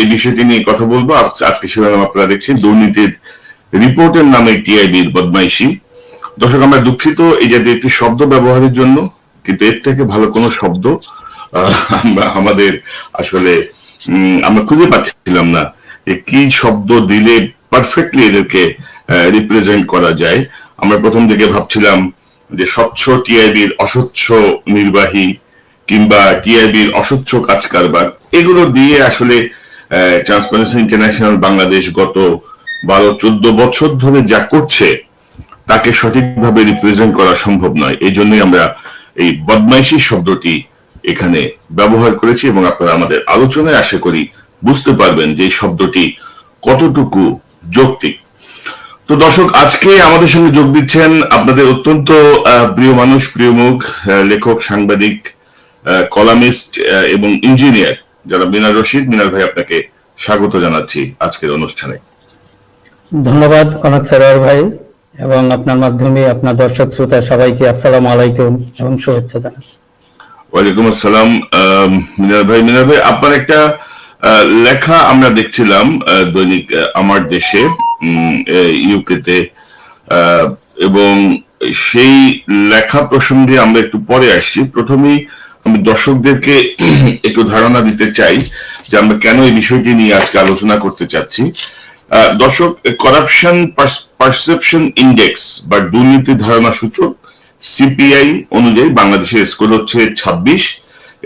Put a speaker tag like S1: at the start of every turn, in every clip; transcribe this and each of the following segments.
S1: এই বিষয়টি নিয়ে কথা বলবো আজকে শিরোনাম আপনারা দেখছেন দুর্নীতির রিপোর্টের নামে টিআইবির বদমাইশি দর্শক আমরা দুঃখিত এই জাতীয় একটি শব্দ ব্যবহারের জন্য কিন্তু এর থেকে ভালো কোনো শব্দ আমরা আমাদের আসলে আমরা খুঁজে পাচ্ছিলাম না কি শব্দ দিলে পারফেক্টলি এদেরকে রিপ্রেজেন্ট করা যায় আমরা প্রথম দিকে ভাবছিলাম যে স্বচ্ছ টিআইবির অস্বচ্ছ নির্বাহী কিংবা টিআইবির অস্বচ্ছ কাজ কারবার এগুলো দিয়ে আসলে ট্রান্সপারেন্সি ইন্টারন্যাশনাল বাংলাদেশ গত বারো চোদ্দ বছর ধরে যা করছে তাকে সঠিকভাবে রিপ্রেজেন্ট করা সম্ভব নয় এই জন্যই আমরা এই বদমাইশি শব্দটি এখানে ব্যবহার করেছি এবং আপনারা আমাদের আলোচনায় আশা করি বুঝতে পারবেন যে শব্দটি কতটুকু যৌক্তিক তো দর্শক আজকে আমাদের সঙ্গে যোগ দিচ্ছেন আপনাদের অত্যন্ত প্রিয় মানুষ প্রিয় মুখ লেখক সাংবাদিক কলামিস্ট এবং ইঞ্জিনিয়ার যারা মিনাল রশিদ মিনাল ভাই আপনাকে স্বাগত জানাচ্ছি আজকের অনুষ্ঠানে
S2: ধন্যবাদ কনক সরার ভাই এবং আপনার মাধ্যমে আপনার দর্শক শ্রোতা সবাইকে আসসালাম আলাইকুম এবং শুভেচ্ছা জানাই
S1: ওয়ালাইকুম আসসালাম মিনাল ভাই মিনাল ভাই আপনার একটা লেখা আমরা দেখছিলাম দৈনিক আমার দেশে ইউকেতে এবং সেই লেখা প্রসঙ্গে আমরা একটু পরে আসছি প্রথমেই আমি দর্শকদেরকে একটু ধারণা দিতে চাই যে আমরা কেন এই বিষয়টি নিয়ে আজকে আলোচনা করতে চাচ্ছি দর্শক করাপশন পারসেপশন ইন্ডেক্স বা দুর্নীতি ধারণা সূচক সিপিআই অনুযায়ী বাংলাদেশের স্কোর হচ্ছে ২৬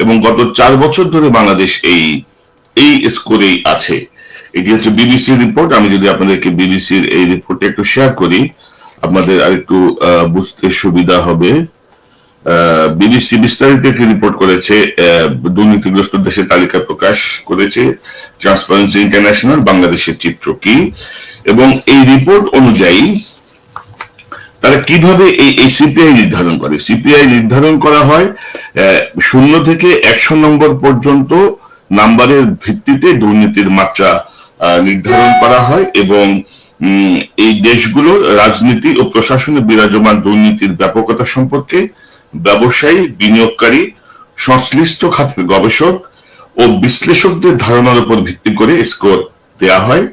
S1: এবং গত চার বছর ধরে বাংলাদেশ এই এই স্কোরেই আছে এটি হচ্ছে বিবিসি রিপোর্ট আমি যদি আপনাদেরকে বিবিসির এই রিপোর্টটা একটু শেয়ার করি আপনাদের আর একটু বুঝতে সুবিধা হবে বিবিসি বিস্তারিত একটি রিপোর্ট করেছে দুর্নীতিগ্রস্ত দেশের তালিকা প্রকাশ করেছে ট্রান্সপারেন্সি ইন্টারন্যাশনাল বাংলাদেশের চিত্র কি এবং এই রিপোর্ট অনুযায়ী তারা কিভাবে এই সিপিআই নির্ধারণ করে সিপিআই নির্ধারণ করা হয় শূন্য থেকে একশো নম্বর পর্যন্ত নাম্বারের ভিত্তিতে দুর্নীতির মাত্রা নির্ধারণ করা হয় এবং এই দেশগুলোর রাজনীতি ও প্রশাসনে বিরাজমান দুর্নীতির ব্যাপকতা সম্পর্কে ব্যবসায়ী বিনিয়োগকারী সংশ্লিষ্ট খাতের গবেষক ও বিশ্লেষকদের ধারণার উপর ভিত্তি করে স্কোর দেয়া হয়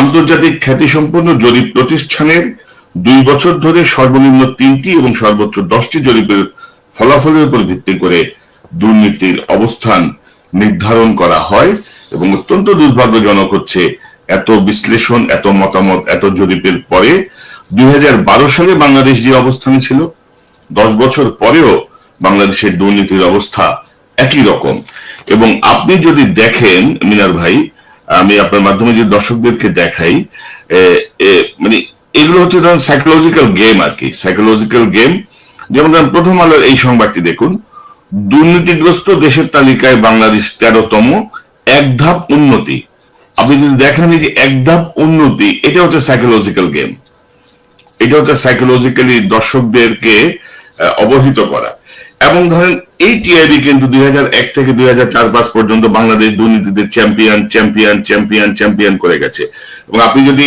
S1: আন্তর্জাতিক খ্যাতিসম্পন্ন জরিপ প্রতিষ্ঠানের দুই বছর ধরে সর্বনিম্ন তিনটি এবং সর্বোচ্চ দশটি জরিপের ফলাফলের উপর ভিত্তি করে দুর্নীতির অবস্থান নির্ধারণ করা হয় এবং অত্যন্ত দুর্ভাগ্যজনক হচ্ছে এত বিশ্লেষণ এত মতামত এত জরিপের পরে দুই সালে বাংলাদেশ যে অবস্থানে ছিল দশ বছর পরেও বাংলাদেশের দুর্নীতির অবস্থা একই রকম এবং আপনি যদি দেখেন মিনার ভাই আমি আপনার মাধ্যমে যদি দর্শকদেরকে দেখাই মানে এগুলো হচ্ছে ধরেন সাইকোলজিক্যাল গেম আর কি সাইকোলজিক্যাল গেম যেমন ধরেন প্রথম আলোর এই সংবাদটি দেখুন দুর্নীতিগ্রস্ত দেশের তালিকায় বাংলাদেশ তেরোতম এক ধাপ উন্নতি আপনি যদি দেখেন যে এক ধাপ উন্নতি এটা হচ্ছে সাইকোলজিক্যাল গেম এটা হচ্ছে সাইকোলজিক্যালি দর্শকদেরকে অবহিত করা এবং ধরেন এই টিআইবি কিন্তু দুই এক থেকে দুই হাজার চার পাঁচ পর্যন্ত বাংলাদেশ দুর্নীতিতে চ্যাম্পিয়ন চ্যাম্পিয়ন চ্যাম্পিয়ন চ্যাম্পিয়ন করে গেছে এবং আপনি যদি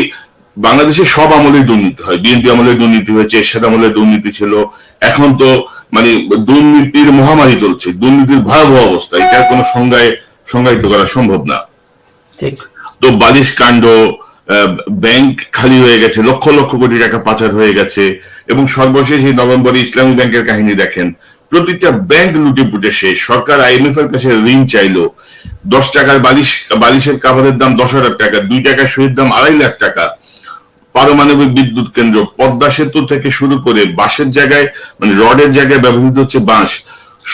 S1: বাংলাদেশে সব আমলের দুর্নীতি হয় বিএনপি আমলের দুর্নীতি হয়েছে এরশাদ আমলের দুর্নীতি ছিল এখন তো মানে দুর্নীতির মহামারী চলছে দুর্নীতির ভয়াবহ অবস্থা এটা কোনো সংজ্ঞায় সংজ্ঞায়িত করা সম্ভব না তো বালিশ কাণ্ড ব্যাংক খালি হয়ে গেছে লক্ষ লক্ষ কোটি টাকা পাচার হয়ে গেছে আহ এবং সর্বশেষ এই নভেম্বরে ইসলামী ব্যাংকের কাহিনী দেখেন প্রতিটা ব্যাংক লুটেপুটে শেষ সরকার আইএমএফ এর কাছে ঋণ চাইলো দশ টাকার বালিশ বালিশের কাভারের দাম দশ হাজার টাকা দুই টাকার শহীদ দাম আড়াই লাখ টাকা পারমাণবিক বিদ্যুৎ কেন্দ্র পদ্মা সেতু থেকে শুরু করে বাঁশের জায়গায় মানে রডের জায়গায় ব্যবহৃত হচ্ছে বাঁশ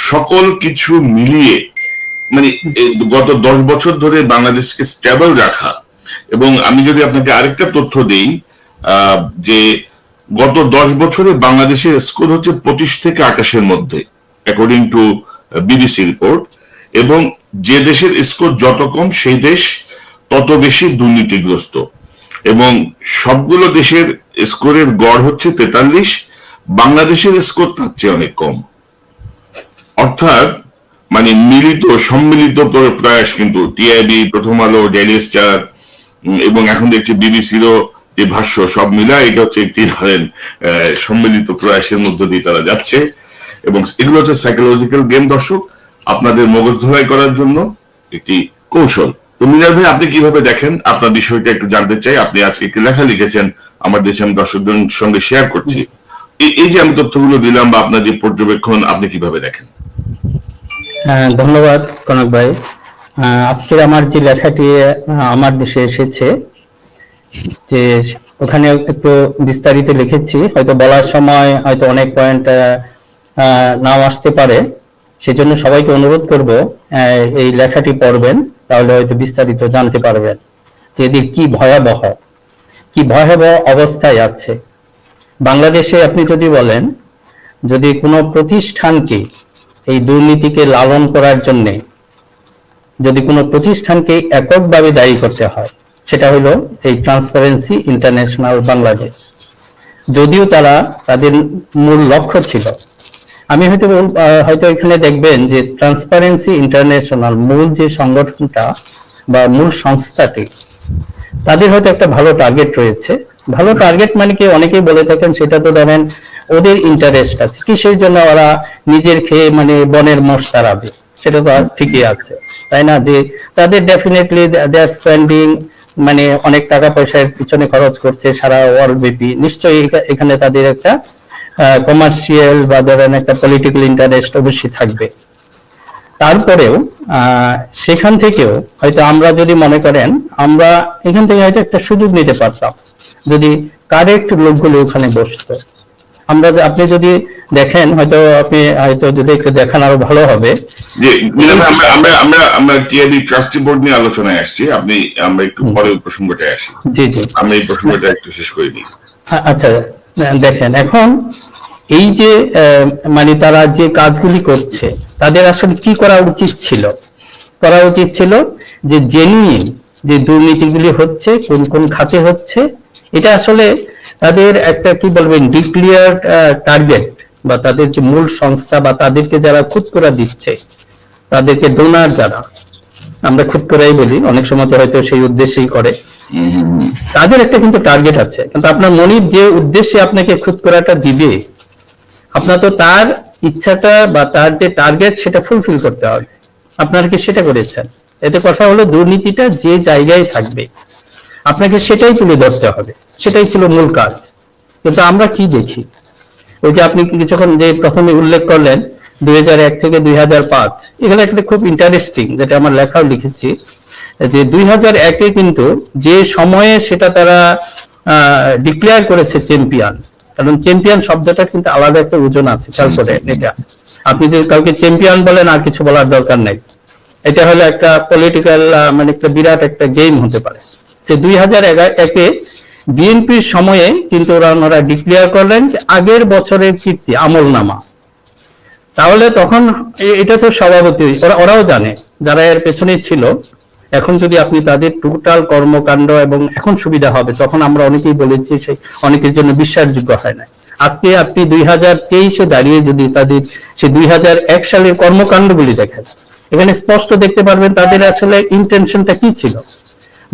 S1: সকল কিছু মিলিয়ে মানে গত দশ বছর ধরে বাংলাদেশকে স্টেবল রাখা এবং আমি যদি আপনাকে আরেকটা তথ্য দিই যে গত দশ বছরে বাংলাদেশের স্কোর হচ্ছে পঁচিশ থেকে আকাশের মধ্যে অ্যাকর্ডিং টু বিবিসি রিপোর্ট এবং যে দেশের স্কোর যত কম সেই দেশ তত বেশি দুর্নীতিগ্রস্ত এবং সবগুলো দেশের স্কোরের গড় হচ্ছে তেতাল্লিশ বাংলাদেশের স্কোর তার চেয়ে অনেক কম অর্থাৎ মানে মিলিত সম্মিলিত প্রয়াস কিন্তু টিআইবি প্রথম আলো ডেইলি স্টার এবং এখন দেখছি বিবিসিরও যে ভাষ্য সব মিলা এটা হচ্ছে একটি ধরেন সম্মিলিত প্রয়াসের মধ্য দিয়ে তারা যাচ্ছে এবং এগুলো হচ্ছে সাইকোলজিক্যাল গেম দর্শক আপনাদের মগজ ধোলাই করার জন্য একটি কৌশল তো মিনার ভাই আপনি কিভাবে দেখেন আপনার বিষয়টা একটু জানতে চাই আপনি আজকে একটি লেখা লিখেছেন আমার দেশে আমি দর্শকদের সঙ্গে শেয়ার করছি এই যে আমি তথ্যগুলো দিলাম বা আপনার যে পর্যবেক্ষণ আপনি কিভাবে দেখেন
S2: হ্যাঁ, ধন্যবাদ কনক ভাই আজকে আমার যে লেখাটি আমার দেশে এসেছে যে ওখানে একটু বিস্তারিত লিখেছি হয়তো বলার সময় হয়তো অনেক পয়েন্ট নাও আসতে পারে সেজন্য সবাইকে অনুরোধ করব এই লেখাটি পড়বেন তাহলে হয়তো বিস্তারিত জানতে পারবেন যে এদের কি ভয়াবহ কি ভয়াবহ অবস্থায় আছে বাংলাদেশে আপনি যদি বলেন যদি কোনো প্রতিষ্ঠানকে এই দুর্নীতিকে লালন করার জন্যে যদি কোনো প্রতিষ্ঠানকে এককভাবে দায়ী করতে হয় সেটা হলো এই ট্রান্সপারেন্সি ইন্টারন্যাশনাল বাংলাদেশ যদিও তারা তাদের মূল লক্ষ্য ছিল আমি হয়তো হয়তো এখানে দেখবেন যে ট্রান্সপারেন্সি ইন্টারন্যাশনাল মূল যে সংগঠনটা বা মূল সংস্থাটি তাদের হয়তো একটা ভালো টার্গেট রয়েছে ভালো টার্গেট মানে কি অনেকেই বলে থাকেন সেটা তো ধরেন ওদের ইন্টারেস্ট আছে কিসের জন্য ওরা নিজের খেয়ে মানে বনের মস তারাবে সেটা তো ঠিকই আছে তাই না যে তাদের ডেফিনেটলি দে আর স্পেন্ডিং মানে অনেক টাকা পয়সার পিছনে খরচ করছে সারা ওয়ার্ল্ড ব্যাপী নিশ্চয়ই এখানে তাদের একটা কমার্শিয়াল বা ধরেন একটা পলিটিক্যাল ইন্টারেস্ট অবশ্যই থাকবে তারপরেও সেখান থেকেও হয়তো আমরা যদি মনে করেন আমরা এখান থেকে হয়তো একটা সুযোগ নিতে পারতাম যদি কারেক্ট লোকগুলো ওখানে বসতো আমরা আপনি যদি দেখেন হয়তো আপনি হয়তো যদি একটু দেখান আরো ভালো হবে
S1: আমরা আমরা আমরা আমরা ট্রাস্টি বোর্ড নিয়ে আলোচনায় আসছি আপনি আমরা একটু পরে প্রসঙ্গটা আসি জি জি আমি এই প্রসঙ্গটা একটু শেষ করে
S2: আচ্ছা দেখেন এখন এই যে মানে তারা যে কাজগুলি করছে তাদের আসলে কি করা উচিত ছিল করা উচিত ছিল যে জেনুইন যে দুর্নীতিগুলি হচ্ছে কোন কোন খাতে হচ্ছে এটা আসলে তাদের একটা কি বলবেন ডিক্লিয়ার টার্গেট বা তাদের যে মূল সংস্থা বা তাদেরকে যারা খুদ করে দিচ্ছে তাদেরকে ডোনার যারা আমরা খুদ করেই বলি অনেক সময় তো হয়তো সেই উদ্দেশ্যেই করে তাদের একটা কিন্তু টার্গেট আছে কিন্তু আপনার মনির যে উদ্দেশ্যে আপনাকে খুদ করাটা দিবে আপনার তো তার ইচ্ছাটা বা তার যে টার্গেট সেটা ফুলফিল করতে হবে আপনার কি সেটা করেছেন এতে কথা হলো দুর্নীতিটা যে জায়গায় থাকবে আপনাকে সেটাই তুলে ধরতে হবে সেটাই ছিল মূল কাজ কিন্তু আমরা কি দেখি ওই যে আপনি কিছুক্ষণ যে প্রথমে উল্লেখ করলেন দুই থেকে দুই এখানে একটা খুব ইন্টারেস্টিং যেটা আমার লেখাও লিখেছি যে দুই কিন্তু যে সময়ে সেটা তারা ডিক্লেয়ার করেছে চ্যাম্পিয়ন কারণ চ্যাম্পিয়ন শব্দটা কিন্তু আলাদা একটা ওজন আছে তারপরে এটা আপনি যদি কাউকে চ্যাম্পিয়ন বলেন আর কিছু বলার দরকার নেই এটা হলো একটা পলিটিক্যাল মানে একটা বিরাট একটা গেম হতে পারে সে দুই হাজার একে বিএনপির সময়ে কিন্তু ওনারা ডিক্লেয়ার করলেন যে আগের বছরের কীর্তি আমল নামা তাহলে তখন এটা তো সভাপতি ওরাও জানে যারা এর পেছনে ছিল এখন যদি আপনি তাদের টোটাল কর্মকাণ্ড এবং এখন সুবিধা হবে তখন আমরা অনেকেই বলেছি সে অনেকের জন্য বিশ্বাসযোগ্য হয় না আজকে আপনি দুই হাজার তেইশে দাঁড়িয়ে যদি তাদের সে দুই হাজার এক সালের কর্মকাণ্ডগুলি দেখেন এখানে স্পষ্ট দেখতে পারবেন তাদের আসলে ইন্টেনশনটা কি ছিল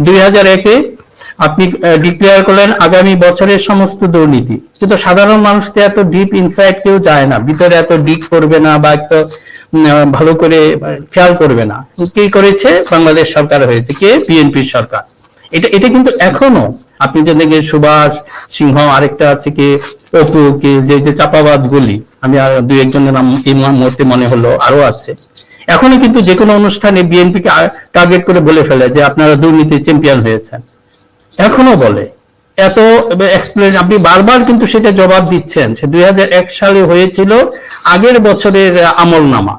S2: দুই আপনি ডিক্লেয়ার করলেন আগামী বছরের সমস্ত দুর্নীতি কিন্তু সাধারণ মানুষ তো এত ডিপ ইনসাইট কেউ যায় না ভিতরে এত ডিপ করবে না বা এত ভালো করে খেয়াল করবে না কে করেছে বাংলাদেশ সরকার হয়েছে কে বিএনপির সরকার এটা এটা কিন্তু এখনো আপনি যে দেখেন সুভাষ সিংহ আরেকটা আছে কে অপু কে যে যে চাপাবাজ গুলি আমি আর দুই একজনের নাম এই মুহূর্তে মনে হলো আরো আছে এখনো কিন্তু যে কোনো অনুষ্ঠানে বিএনপিকে টার্গেট করে বলে ফেলে যে আপনারা দুর্নীতি চ্যাম্পিয়ন হয়েছেন এখনো বলে এত এক্সপ্লেন আপনি বারবার কিন্তু সেটা জবাব দিচ্ছেন সে দুই সালে হয়েছিল আগের বছরের আমল নামা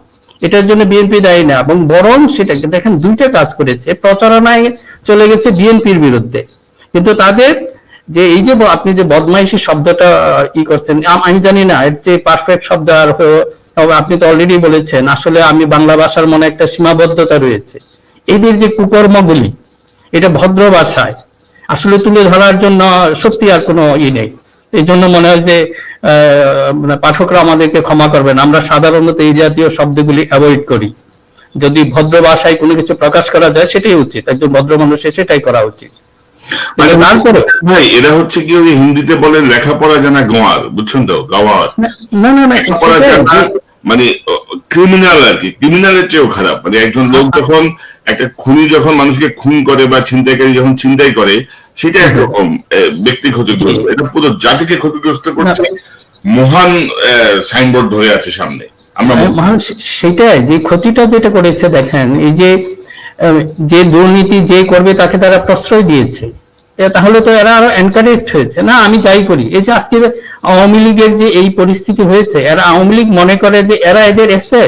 S2: এটার জন্য বিএনপি দায়ী না এবং বরং সেটাকে দেখেন দুইটা কাজ করেছে প্রচারণায় চলে গেছে বিএনপির বিরুদ্ধে কিন্তু তাদের যে এই যে আপনি যে বদমাইশি শব্দটা ই করছেন আমি জানি না এর যে পারফেক্ট শব্দ আর আপনি তো অলরেডি বলেছেন আসলে আমি বাংলা ভাষার মনে একটা সীমাবদ্ধতা রয়েছে এদের যে কুকর্মগুলি এটা ভদ্র ভাষায় আসলে তুলে ধরার জন্য সত্যি আর কোনো ই নেই এই জন্য মনে হয় যে মানে পাঠকরা আমাদেরকে ক্ষমা করবেন আমরা সাধারণত এই জাতীয় শব্দগুলি অ্যাভয়েড করি যদি ভদ্র ভাষায় কোনো কিছু প্রকাশ করা যায় সেটাই উচিত একজন ভদ্র মানুষের সেটাই করা উচিত
S1: মানে ভাই এরা হচ্ছে কি ওই হিন্দিতে বলে লেখাপড়া জানা গোয়ার বুঝছেন তো গাওয়ার না না না মানে ক্রিমিনাল আর কি ক্রিমিনালের চেয়েও খারাপ মানে একজন লোক হ্যাঁ, হ্যাঁ। যখন একটা খুনি যখন মানুষকে খুন করে বা ছিনতাইকারী যখন ছিনতাই করে সেটা হ্যাঁ, একরকম ব্যক্তি ক্ষতিগ্রস্ত এটা পুরো জাতিকে ক্ষতিগ্রস্ত করছে মহান সাইনবোর্ড ধরে আছে সামনে
S2: আমরা সেটা যে ক্ষতিটা যেটা করেছে দেখেন এই যে যে দুর্নীতি যে করবে তাকে তারা প্রশ্রয় দিয়েছে তাহলে তো এরা আরো এনকারেজড হয়েছে না আমি যাই করি এই যে আজকে আওয়ামী লীগের যে এই পরিস্থিতি হয়েছে এরা আওয়ামী লীগ মনে করে যে এরা এদের এসে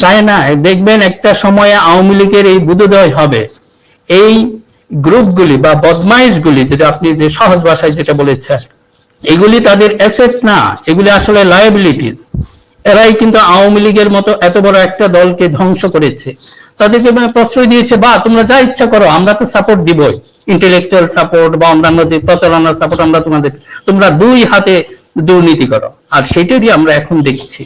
S2: তাই না দেখবেন একটা সময়ে আওয়ামী লীগের এই বুধোদয় হবে এই গ্রুপগুলি বা গুলি যেটা আপনি যে সহজ ভাষায় যেটা বলেছেন এগুলি তাদের অ্যাসেট না এগুলি আসলে লায়াবিলিটিস এরাই কিন্তু আওয়ামী লীগের মতো এত বড় একটা দলকে ধ্বংস করেছে তাদেরকে মানে প্রশ্রয় দিয়েছে বা তোমরা যা ইচ্ছা করো আমরা তো সাপোর্ট দিবই ইন্টেলেকচুয়াল সাপোর্ট বা অন্যান্য যে প্রচারণার সাপোর্ট আমরা তোমাদের তোমরা দুই হাতে দুর্নীতি করো আর সেটারই আমরা এখন দেখছি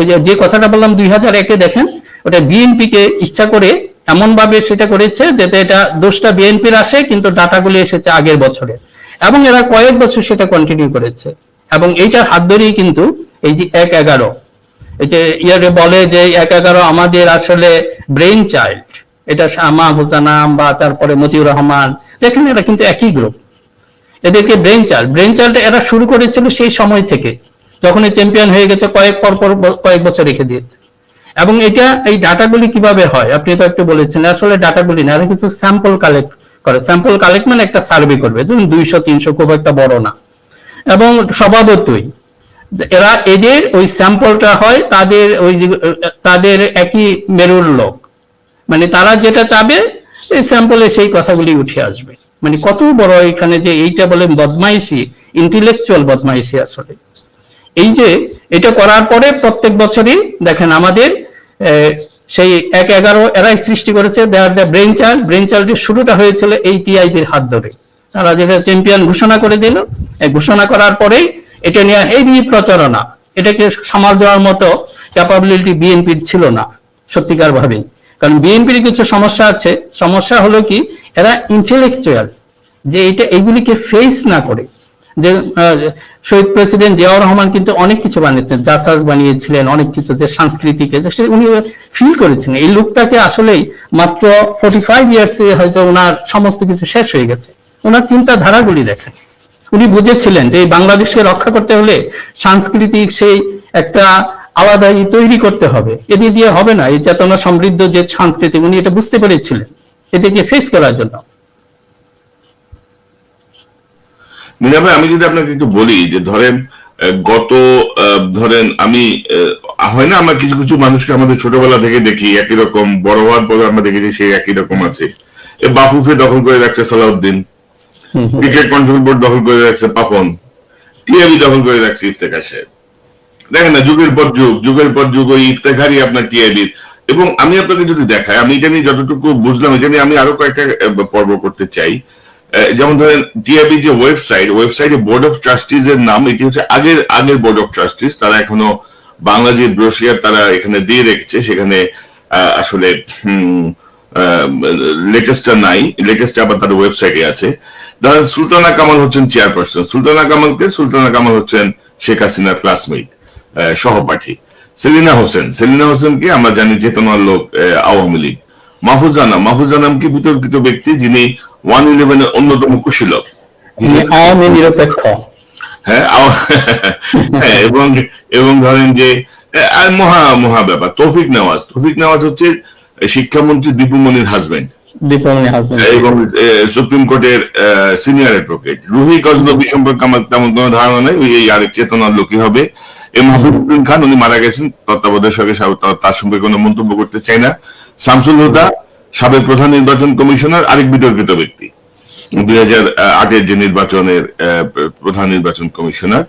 S2: ওই যে কথাটা বললাম দুই হাজার একে দেখেন ওটা বিএনপি কে ইচ্ছা করে এমন ভাবে সেটা করেছে যাতে এটা দোষটা বিএনপির আসে কিন্তু ডাটাগুলি এসেছে আগের বছরে এবং এরা কয়েক বছর সেটা কন্টিনিউ করেছে এবং এইটার হাত ধরেই কিন্তু এই যে এক এগারো এই যে ইয়ারে বলে যে এক এগারো আমাদের আসলে ব্রেন চাইল্ড এটা শামা হুসানাম বা তারপরে মতিউর রহমান দেখেন এরা কিন্তু একই গ্রুপ এদেরকে ব্রেন চাল ব্রেন চালটা এরা শুরু করেছিল সেই সময় থেকে যখন চ্যাম্পিয়ন হয়ে গেছে কয়েক পর পর কয়েক বছর রেখে দিয়েছে এবং এটা এই ডাটাগুলি কিভাবে হয় আপনি তো একটু বলেছেন আসলে ডাটাগুলি না কিছু স্যাম্পল কালেক্ট করে স্যাম্পল কালেক্ট মানে একটা সার্ভে করবে ধরুন দুইশো তিনশো খুব একটা বড় না এবং স্বভাবতই এরা এদের ওই স্যাম্পলটা হয় তাদের ওই তাদের একই মেরুর লোক মানে তারা যেটা চাবে এই স্যাম্পলে সেই কথাগুলি উঠে আসবে মানে কত বড় এখানে যে এইটা বলেন বদমাইশি ইন্টেলেকচুয়াল বদমাইশি আসলে এই যে এটা করার পরে প্রত্যেক বছরই দেখেন আমাদের সেই এক এগারো এরাই সৃষ্টি করেছে there the brain child brain চাইল্ডের শুরুটা হয়েছিল এই টিআইদের হাত ধরে তারা যেটা চ্যাম্পিয়ন ঘোষণা করে দিল ঘোষণা করার পরেই এটা নিয়ে হেভি প্রচারণা এটাকে সামাল দেওয়ার মতো ক্যাপাবিলিটি বিএনপির ছিল না সত্যিকার ভাবে কারণ বিএনপির কিছু সমস্যা আছে সমস্যা হলো কি এরা ইন্টেলেকচুয়াল যে এটা এগুলিকে ফেস না করে যে শহীদ প্রেসিডেন্ট জিয়াউর রহমান কিন্তু অনেক কিছু বানিয়েছেন জাসাজ বানিয়েছিলেন অনেক কিছু যে সাংস্কৃতিক উনি ফিল করেছেন এই লোকটাকে আসলেই মাত্র ফোর্টি ফাইভ এ হয়তো ওনার সমস্ত কিছু শেষ হয়ে গেছে ওনার চিন্তাধারাগুলি দেখেন উনি বুঝেছিলেন যে বাংলাদেশকে রক্ষা করতে হলে সাংস্কৃতিক সেই একটা আলাদা ই তৈরি করতে হবে এটি দিয়ে হবে না এই চেতনা সমৃদ্ধ যে সংস্কৃতি উনি এটা বুঝতে পেরেছিলেন এটিকে ফেস করার জন্য
S1: আমি যদি আপনাকে একটু বলি যে ধরেন গত ধরেন আমি হয় না আমরা কিছু কিছু মানুষকে আমাদের ছোটবেলা থেকে দেখি একই রকম বড় হওয়ার পরে আমরা দেখি যে সে একই রকম আছে বাফুফে দখল করে রাখছে সালাউদ্দিন ক্রিকেট কন্ট্রোল বোর্ড দখল করে রাখছে পাপন টিআবি দখল করে রাখছে ইফতেকার সাহেব দেখেন না যুগের পর যুগ যুগের পর যুগ ওই ইফতেখারি আপনার টিআইবির এবং আমি আপনাকে যদি দেখাই আমি এটা নিয়ে যতটুকু বুঝলাম এটা নিয়ে আমি আরো কয়েকটা পর্ব করতে চাই যেমন ধরেন টিআইবি যে ওয়েবসাইট ওয়েবসাইটে বোর্ড অফ ট্রাস্টিজ এর নাম এটি হচ্ছে আগের আগের বোর্ড অফ ট্রাস্টিজ তারা এখনো বাংলাদেশ যে ব্রোশিয়ার তারা এখানে দিয়ে রেখেছে সেখানে আসলে লেটেস্টটা নাই লেটেস্ট আবার তাদের ওয়েবসাইটে আছে ধরেন সুলতানা কামাল হচ্ছেন চেয়ারপারসন সুলতানা কামালকে সুলতানা কামাল হচ্ছেন শেখ হাসিনার ক্লাসমেট সহপাঠী সেলিনা হোসেন সেলিনা কি আমরা জানি চেতনার লোক আওয়ামী লীগ মাহফুজ আনাম মাহফুজ আনাম কি বিতর্কিত ব্যক্তি যিনি ওয়ান এর অন্যতম কুশীলক আওয়ামী নিরপেক্ষ হ্যাঁ, হ্যাঁ, এবং এবং ধরেন যে মহা মহা ব্যাপার তৌফিক নেওয়াজ তৌফিক নেওয়াজ হচ্ছে শিক্ষামন্ত্রী দীপুমণির হাজবেন্ড এবং সুপ্রিম কোর্টের সিনিয়র অ্যাডভোকেট রুহি সম্পর্কে আমার তেমন কোনো ধারণা নেই ওই আরেক চেতনার লোকই হবে এই হাফিজুদ্দিন খান উনি মারা গেছেন তত্ত্বাবধায়ক সরকার তার সম্পর্কে কোনো মন্তব্য করতে চাই না শামসুল হুদা সাবেক প্রধান নির্বাচন কমিশনার আরেক বিতর্কিত ব্যক্তি দুই হাজার আটের যে নির্বাচনের প্রধান নির্বাচন কমিশনার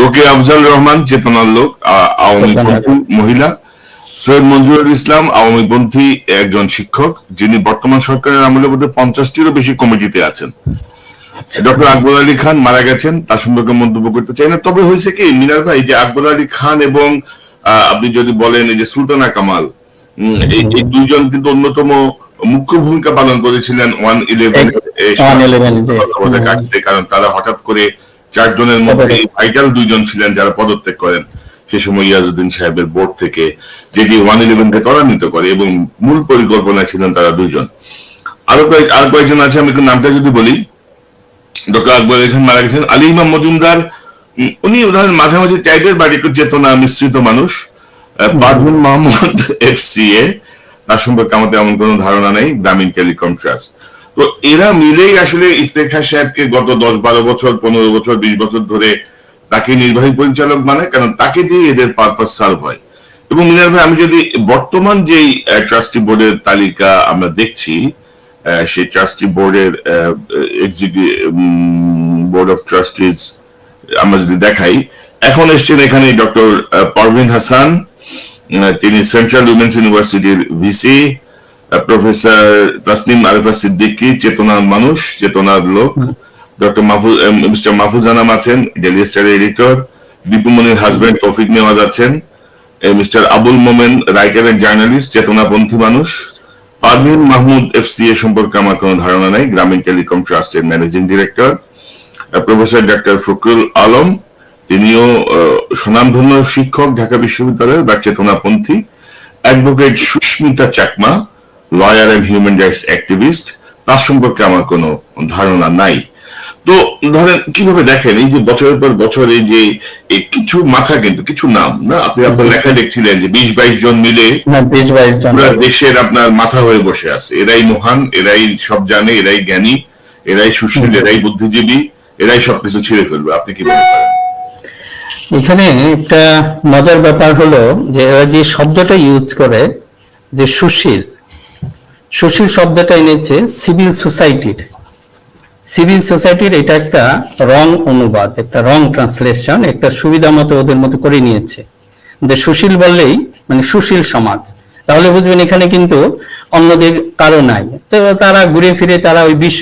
S1: রোকে আফজাল রহমান চেতনার লোক আওয়ামী পন্থী মহিলা সৈয়দ মঞ্জুরুল ইসলাম আওয়ামী পন্থী একজন শিক্ষক যিনি বর্তমান সরকারের আমলে বোধহয় পঞ্চাশটিরও বেশি কমিটিতে আছেন আচ্ছা। ডক্টর আকবর আলী খান মারা গেছেন তার সম্পর্কে মন্তব্য করতে চাই না তবে হয়েছে কি মিনার ভাই যে আকবর আলী খান এবং আপনি যদি বলেন এই যে সুলতানা কামাল এই দুইজন কিন্তু অন্যতম মুখ্য ভূমিকা পালন করেছিলেন ওয়ান ইলেভেন কারণ তারা হঠাৎ করে চারজনের মধ্যে ভাইটাল দুইজন ছিলেন যারা পদত্যাগ করেন সে সময় ইয়াজুদ্দিন সাহেবের বোর্ড থেকে যেটি ওয়ান ইলেভেন কে ত্বরান্বিত করে এবং মূল পরিকল্পনা ছিলেন তারা দুইজন আরো কয়েক আর কয়েকজন আছে আমি একটু নামটা যদি বলি ডক্টর আকবর খান মারা গেছেন আলী ইমাম মজুমদার উনি ধরেন মাঝামাঝি টাইপের বাড়ি একটু চেতনা মিশ্রিত মানুষ Parveen Mohammad F C A তার সম্পর্কে আমাদের এমন কোনো ধারণা নেই গ্রামীণ টেলিকম ট্রাস্ট তো এরা মিলেই আসলে ইফতেখার সাহেবকে গত দশ বারো বছর পনেরো বছর বিশ বছর ধরে তাকে নির্বাহী পরিচালক মানে কারণ তাকে দিয়ে এদের পারপাস সার্ভ হয় এবং মিনার ভাই আমি যদি বর্তমান যেই ট্রাস্টি বোর্ডের তালিকা আমরা দেখছি সেই ট্রাস্টি বোর্ডের বোর্ড অফ ট্রাস্টিজ আমরা যদি দেখাই এখন এসছেন এখানে ডক্টর পারভিন হাসান তিনি সেন্ট্রাল উইমেন্স ইউনিভার্সিটির ভিসি প্রফেসর তাসনিম আরিফা সিদ্দিকি চেতনার মানুষ চেতনার লোক ডক্টর মাহফুজ মিস্টার মাহফুজ আনাম আছেন Daily Star editor Monir husband Tawfiq Nawaz আছেন mister Abul Momen writer and journalist চেতনাপন্থী মানুষ Armin Mahmud F C A সম্পর্কে আমার কোনো ধারণা নাই গ্রামীণ টেলিকম ট্রাস্টের ম্যানেজিং ডিরেক্টর প্রফেসর ডাক্তার ফকরুল আলম তিনিও স্বনামধন্য শিক্ষক ঢাকা বিশ্ববিদ্যালয়ের বা চেতনাপন্থী advocate Sushmita Chakma lawyer and human rights activist তার সম্পর্কে আমার কোনো ধারণা নাই তো ধরেন কিভাবে দেখেন এই যে বছরের পর বছর এই যে কিছু মাথা কিন্তু কিছু নাম না আপনি আপনার লেখা দেখছিলেন যে বিশ বাইশ জন মিলে দেশের আপনার মাথা হয়ে বসে আছে এরাই মহান এরাই সব জানে এরাই জ্ঞানী এরাই সুশীল এরাই বুদ্ধিজীবী এরাই সবকিছু ছিঁড়ে ফেলবে আপনি কি মনে করেন
S2: এখানে একটা মজার ব্যাপার হলো যে এরা যে শব্দটা ইউজ করে যে সুশীল সুশীল শব্দটা এনেছে সিভিল সোসাইটির সিভিল সোসাইটির এটা একটা রং অনুবাদ একটা রং ট্রান্সলেশন একটা সুবিধা মতো ওদের মতো করে নিয়েছে যে সুশীল বললেই মানে সুশীল সমাজ তাহলে বুঝবেন এখানে কিন্তু অন্যদের কারো নাই তো তারা ঘুরে ফিরে তারা ওই বিশ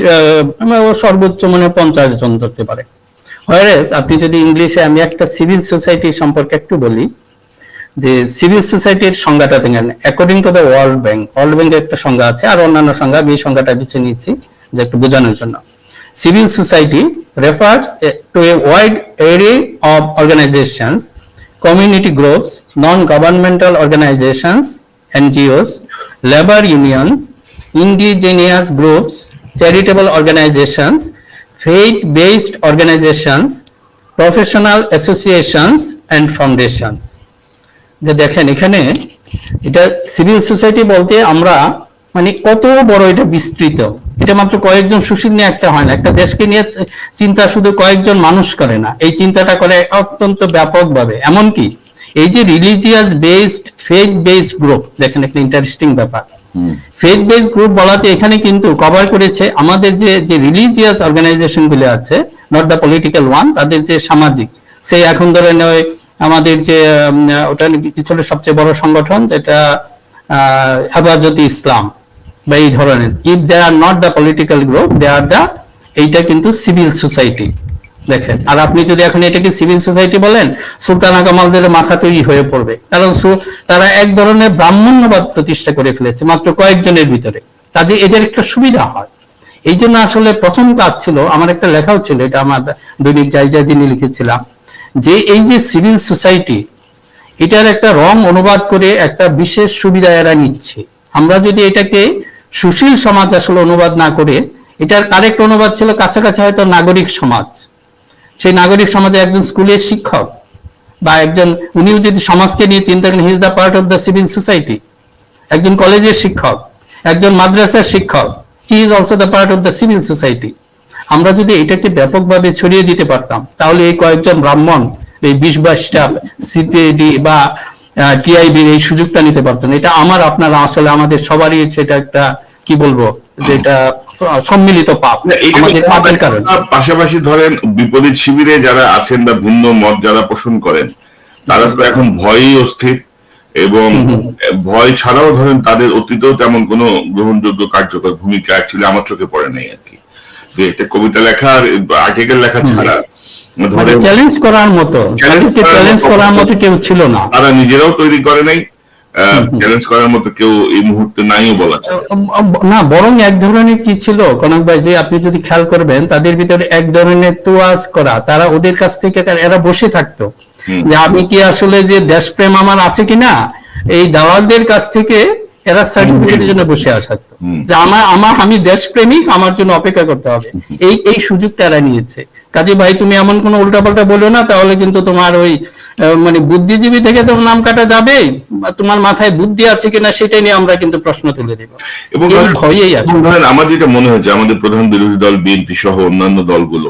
S2: সর্বোচ্চ মানে পঞ্চাশ জন ধরতে পারে আপনি যদি ইংলিশে আমি একটা সিভিল সোসাইটি সম্পর্কে একটু বলি যে সিভিল সোসাইটির সংজ্ঞাটা দেখেন according to the world bank world ব্যাংকের একটা সংজ্ঞা আছে আর অন্যান্য সংজ্ঞা আমি এই সংজ্ঞাটা বেছে নিচ্ছি যে একটু বোঝানোর জন্য Civil society refers to a wide array of organizations, community groups, non-governmental organizations, NGOs, labor unions, indigenous groups, charitable organizations, faith-based organizations, professional associations and foundations. যে দেখেন এখানে এটা সিভিল সোসাইটি বলতে আমরা মানে কত বড় এটা বিস্তৃত এটা মাত্র কয়েকজন সুশীল নিয়ে একটা হয় না একটা দেশকে নিয়ে চিন্তা শুধু কয়েকজন মানুষ করে না এই চিন্তাটা করে অত্যন্ত ব্যাপকভাবে এমনকি এই যে religious based fake based group দেখেন একটা ইন্টারেস্টিং ব্যাপার ফেক বেসড গ্রুপ বলাতে এখানে কিন্তু কভার করেছে আমাদের যে যে রিলিজিয়াস অর্গানাইজেশন গুলো আছে নট দ্য পলিটিক্যাল ওয়ান তাদের যে সামাজিক সেই এখন ধরে নয় আমাদের যে ওটা কিছুটা সবচেয়ে বড় সংগঠন যেটা হেফাজতে ইসলাম বা এই ধরনের if they are not the political group they are the এইটা কিন্তু সিভিল সোসাইটি দেখেন আর আপনি যদি এখন এটাকে সিভিল সোসাইটি বলেন সুলতানা কামালদের মাথা তৈরি হয়ে পড়বে কারণ তারা এক ধরনের ব্রাহ্মণ্যবাদ প্রতিষ্ঠা করে ফেলেছে মাত্র কয়েকজনের ভিতরে কাজে এদের একটা সুবিধা হয় এই জন্য আসলে প্রথম কাজ ছিল আমার একটা লেখাও ছিল এটা আমার দৈনিক জায়জায় দিনে লিখেছিলাম যে এই যে সিভিল সোসাইটি এটার একটা রং অনুবাদ করে একটা বিশেষ সুবিধা এরা নিচ্ছে আমরা যদি এটাকে সুশীল সমাজ আসলে অনুবাদ না করে এটার কারেক্ট অনুবাদ ছিল কাছাকাছি হয়তো নাগরিক সমাজ সেই নাগরিক সমাজে একজন স্কুলের শিক্ষক বা একজন উনিও যদি সমাজকে নিয়ে চিন্তা করেন his the part of the civil society একজন কলেজের শিক্ষক একজন মাদ্রাসার শিক্ষক he is also the part of the civil society আমরা যদি এটাকে ব্যাপকভাবে ছড়িয়ে দিতে পারতাম তাহলে এই কয়েকজন ব্রাহ্মণ এই বিশ বাইশটা সিপিএডি বা টিআইবির এই সুযোগটা নিতে পারতেন এটা আমার আপনারা আসলে আমাদের সবারই সেটা একটা কি বলবো যেটা সম্মিলিত পাপ পাপের কারণ পাশাপাশি ধরেন বিপরীত শিবিরে যারা আছেন বা ভিন্ন মত যারা পোষণ করেন তারা তো এখন ভয়ই অস্থির এবং ভয় ছাড়াও ধরেন তাদের অতীতেও তেমন কোনো গ্রহণযোগ্য কার্যকর ভূমিকা আমার চোখে পড়ে নাই আর কি যে একটা কবিতা লেখা আগেকার লেখা ছাড়া চ্যালেঞ্জ মানে করার মতো চ্যালেঞ্জ করার মতো কেউ ছিল না তারা নিজেরাও তৈরি করে নাই চ্যালেঞ্জ করার মতো কেউ এই মুহূর্তে নাইও বলা না বরং এক ধরনের কি ছিল কনক ভাই যে আপনি যদি খেয়াল করবেন তাদের ভিতরে এক ধরনের তোয়াজ করা তারা ওদের কাছ থেকে এরা বসে থাকতো যে আমি কি আসলে যে দেশপ্রেম আমার আছে কিনা এই দালালদের কাছ থেকে এরা সার্টিফিকেটের জন্য বসে থাকতো যে আমার আমার আমি দেশপ্রেমিক আমার জন্য অপেক্ষা করতে হবে এই এই সুযোগটা এরা নিয়েছে কাজী ভাই তুমি এমন কোন উল্টাপাল্টা বলো না তাহলে কিন্তু তোমার ওই মানে বুদ্ধিজীবী থেকে তো নাম কাটা যাবে তোমার মাথায় বুদ্ধি আছে কিনা সেটাই নিয়ে আমরা কিন্তু প্রশ্ন তুলে দেব এবং ভয়ই আছে ধরেন আমার যেটা মনে হয়েছে আমাদের প্রধান বিরোধী দল বিএনপি সহ অন্যান্য দলগুলো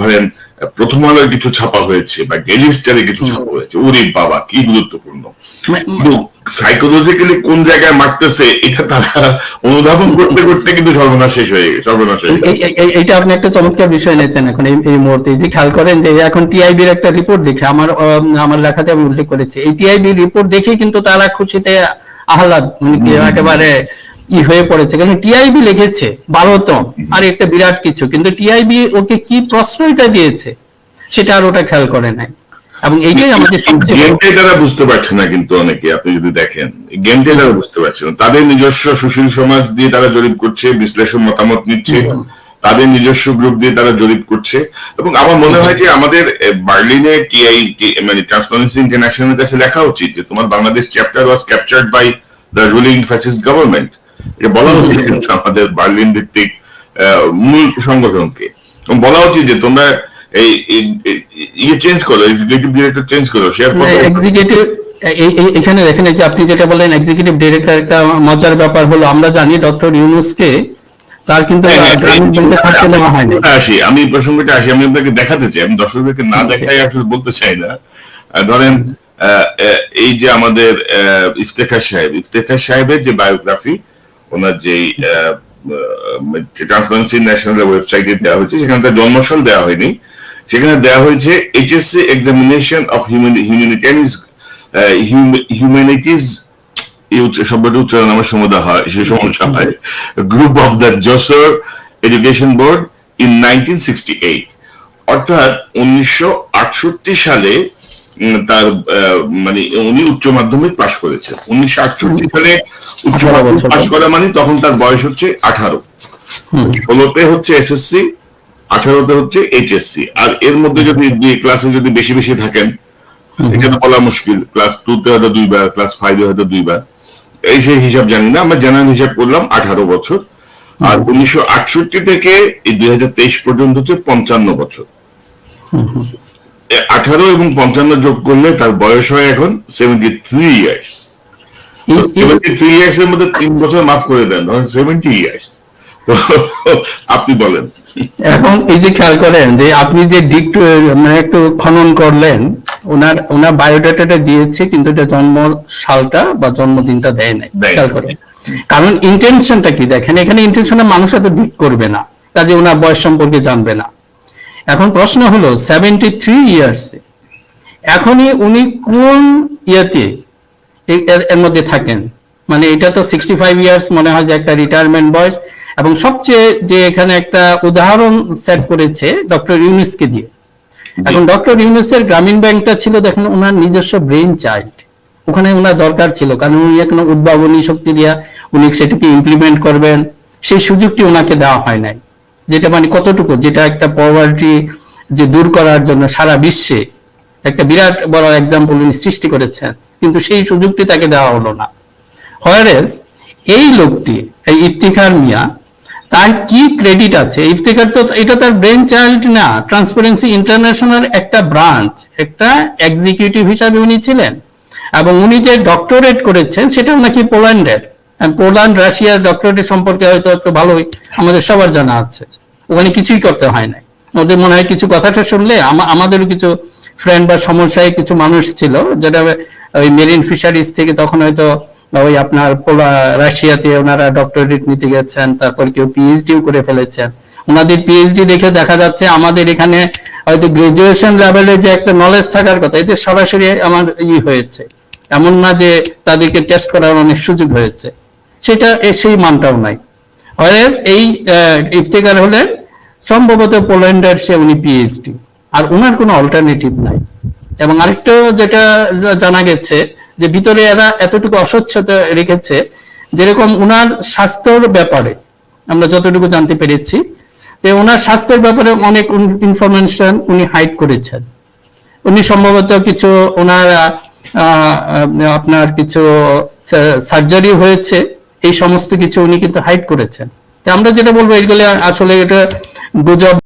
S2: ধরেন প্রথম আলোয় কিছু ছাপা হয়েছে বা গেলিস্টারে কিছু ছাপা হয়েছে ওরে বাবা কি গুরুত্বপূর্ণ সাইকোলজিক্যালি কোন জায়গায় মারতেছে এটা তারা অনুধাবন করতে করতে কিন্তু সর্বনাশ শেষ হয়ে সর্বনাশ আপনি একটা চমৎকার বিষয় নিয়েছেন এখন এই মুহূর্তে যে খেয়াল করেন যে এখন টিআইবি এর একটা রিপোর্ট দেখে আমার আমার লেখাতে আমি উল্লেখ করেছি এই টিআইবি রিপোর্ট দেখে কিন্তু তারা খুশিতে আহ্লাদ মানে একেবারে কি হয়ে পড়েছে কারণ টিআইবি লিখেছে বারোতম আর একটা বিরাট কিছু কিন্তু টিআইবি ওকে কি প্রশ্নটা দিয়েছে সেটা আর ওটা খেয়াল করে নাই এবং এইটাই আমাদের সবচেয়ে গেমটাই তারা বুঝতে পারছে না কিন্তু অনেকে আপনি যদি দেখেন গেমটাই তারা বুঝতে পারছে না তাদের নিজস্ব সুশীল সমাজ দিয়ে তারা জরিপ করছে বিশ্লেষণ মতামত নিচ্ছে তাদের নিজস্ব গ্রুপ দিয়ে তারা জরিপ করছে এবং আমার মনে হয় যে আমাদের বার্লিনে টিআই মানে ট্রান্সপারেন্সি ইন্টারন্যাশনাল কাছে লেখা উচিত যে তোমার Bangladesh chapter was captured by the ruling fascist government এটা বলা উচিত আমাদের বার্লিন ভিত্তিক মূল সংগঠনকে বলা উচিত যে তোমরা এখানে দেখেন যে আপনি যেটা বললেন এক্সিকিউটিভ ডিরেক্টর একটা মজার ব্যাপার হলো আমরা জানি ডক্টর ইউনুসকে হ্যাঁ, হ্যাঁ, আমি প্রসঙ্গটা আসি আমি আপনাকে দেখাতে চাই আমি দর্শকদেরকে না আচ্ছা। দেখাই আসলে বলতে চাই না ধরেন এই যে আমাদের ইফতেখার সাহেব ইফতেখার সাহেবের যে বায়োগ্রাফি ওনার যে ট্রান্সপারেন্সি ন্যাশনাল ওয়েবসাইটে দেওয়া হয়েছে সেখানে তার দেওয়া হয়নি সেখানে দেওয়া হয়েছে HSC examination of humanities humanities শব্দটি উচ্চারণ আমার সমস্যা হয় সে সমস্যা হয় group of the Jessore education board in nineteen অর্থাৎ উনিশশো সালে তার মানে উনি উচ্চ মাধ্যমিক পাশ করেছে উনিশশো আটষট্টি সালে উচ্চ মাধ্যমিক পাশ করা মানে তখন তার বয়স হচ্ছে আঠারো ষোলোতে হচ্ছে এসএসসি আঠারোতে হচ্ছে এইচএসসি আর এর মধ্যে যদি ক্লাসে যদি বেশি বেশি থাকেন এখানে বলা মুশকিল ক্লাস টু তে হয়তো দুইবার ক্লাস ফাইভে হয়তো দুইবার এই সেই হিসাব জানি না আমরা জেনারেল হিসাব করলাম আঠারো বছর আর উনিশশো আটষট্টি থেকে দুই হাজার তেইশ পর্যন্ত হচ্ছে পঞ্চান্ন বছর আঠারো এবং পঞ্চান্ন যোগ করলে তার বয়স হয় এখন seventy three years seventy three years এর মধ্যে তিন বছর মাফ করে দেন সেভেন্টি ইয়ার্স আপনি বলেন এখন এই যে খেয়াল করেন যে আপনি যে ডিক মানে একটু খনন করলেন ওনার ওনার বায়োডাটাটা দিয়েছে কিন্তু এটা জন্ম সালটা বা জন্মদিনটা দেয় নাই খেয়াল করেন কারণ ইন্টেনশনটা কি দেখেন এখানে ইন্টেনশনে মানুষ এত ডিক করবে না কাজে ওনার বয়স সম্পর্কে জানবে না এখন প্রশ্ন হলো সেভেন্টি থ্রি ইয়ার্স এখনই উনি কোন ইয়েতে এর মধ্যে থাকেন মানে এটা তো সিক্সটি ফাইভ ইয়ার্স মনে হয় যে একটা রিটায়ারমেন্ট বয়স এবং সবচেয়ে যে এখানে একটা উদাহরণ সেট করেছে ডক্টর ইউনিসকে দিয়ে এখন ডক্টর ইউনিসের গ্রামীণ ব্যাংকটা ছিল দেখেন ওনার নিজস্ব ব্রেন চাইল্ড ওখানে ওনার দরকার ছিল কারণ উনি এখন উদ্ভাবনী শক্তি দিয়া উনি সেটাকে ইমপ্লিমেন্ট করবেন সেই সুযোগটি ওনাকে দেওয়া হয় নাই যেটা মানে কতটুকু যেটা একটা পভার্টি যে দূর করার জন্য সারা বিশ্বে একটা বিরাট বড় এক্সাম্পল উনি সৃষ্টি করেছেন কিন্তু সেই সুযোগটি তাকে দেওয়া হলো না হয়ারেস এই লোকটি এই ইফতিখার মিয়া তার কি ক্রেডিট আছে ইফতেকার তো এটা তার ব্রেন চাইল্ড না ট্রান্সপারেন্সি ইন্টারন্যাশনাল একটা ব্রাঞ্চ একটা এক্সিকিউটিভ হিসাবে উনি ছিলেন এবং উনি যে ডক্টরেট করেছেন সেটা নাকি পোল্যান্ডের পোল্যান্ড রাশিয়ার ডক্টরেট সম্পর্কে হয়তো একটু ভালোই আমাদের সবার জানা আছে ওখানে কিছুই করতে হয় না ওদের মনে হয় কিছু কথাটা শুনলে আমাদেরও কিছু ফ্রেন্ড বা সমস্যায় কিছু মানুষ ছিল যেটা ওই মেরিন ফিশারিজ থেকে তখন হয়তো ওই আপনার পোলা রাশিয়াতে ওনারা ডক্টরেট নিতে গেছেন তারপর কেউ পিএইচডিও করে ফেলেছেন ওনাদের পিএইচডি দেখে দেখা যাচ্ছে আমাদের এখানে হয়তো গ্রাজুয়েশন লেভেলে যে একটা নলেজ থাকার কথা এতে সরাসরি আমার ই হয়েছে এমন না যে তাদেরকে টেস্ট করার অনেক সুযোগ হয়েছে সেটা সেই মানটাও নাই হয়েস এই ইফতেকার হলেন সম্ভবত পোল্যান্ডার সে উনি পিএইচডি আর ওনার কোনো অল্টারনেটিভ নাই এবং আরেকটা যেটা জানা গেছে যে ভিতরে এরা এতটুকু অস্বচ্ছতা রেখেছে যেরকম উনার স্বাস্থ্যর ব্যাপারে আমরা যতটুকু জানতে পেরেছি যে ওনার স্বাস্থ্যের ব্যাপারে অনেক ইনফরমেশন উনি হাইড করেছেন উনি সম্ভবত কিছু ওনার আপনার কিছু সার্জারি হয়েছে এই সমস্ত কিছু উনি কিন্তু হাইড করেছেন আমরা যেটা বলবো এগুলো আসলে এটা গুজব